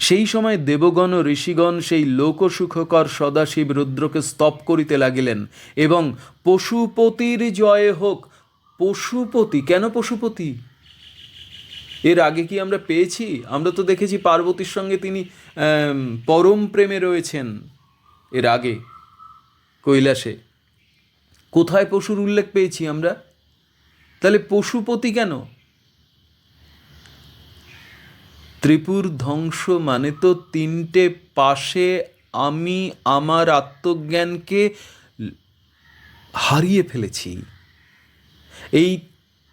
সেই সময় দেবগণ ও ঋষিগণ সেই লোকসুখকর সদাশিব রুদ্রকে স্তব করিতে লাগিলেন এবং পশুপতির জয় হোক, পশুপতি, কেন পশুপতি? এর আগে কি আমরা পেয়েছি? আমরা তো দেখেছি পার্বতীর সঙ্গে তিনি পরম প্রেমে রয়েছেন। এর আগে, কৈলাসে। কোথায় পশুর উল্লেখ পেয়েছি আমরা? তাহলে পশুপতি কেন? ত্রিপুর ধ্বংস মানে তো তিনটে পাশে আমি আমার আত্মজ্ঞানকে হারিয়ে ফেলেছি। এই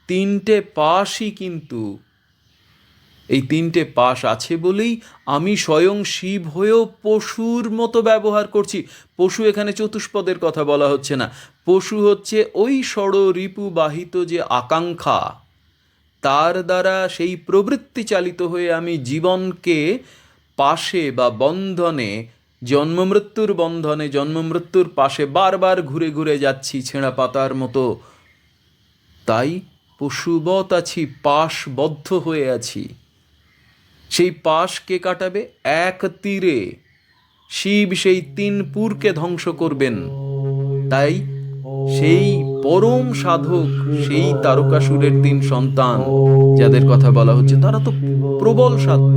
তিনটে পাশই কিন্তু, এই তিনটে পাশ আছে বলেই আমি স্বয়ং শিব হয়েও পশুর মতো ব্যবহার করছি। পশু এখানে চতুষ্পদের কথা বলা হচ্ছে না। পশু হচ্ছে ওই ষড় রিপুবাহিত যে আকাঙ্ক্ষা। তার দ্বারা সেই প্রবৃত্তি চালিত হয়ে আমি জীবনকে পাশে বা বন্ধনে জন্মমৃত্যুর বন্ধনে জন্মমৃত্যুর পাশে বারবার ঘুরে ঘুরে যাচ্ছি ছেঁড়া পাতার মতো। তাই পশুবৎ আছি, পাশবদ্ধ হয়ে আছি। সেই পাশ কে কাটাবে? এক তীরে। শিব সেই তিন পুরকে ধ্বংস করবেন। তাই সেই পরম সাধক, সেই তারকাসুরের তিন সন্তান, যাদের কথা বলা হচ্ছে, তারা তো প্রবল সাধক।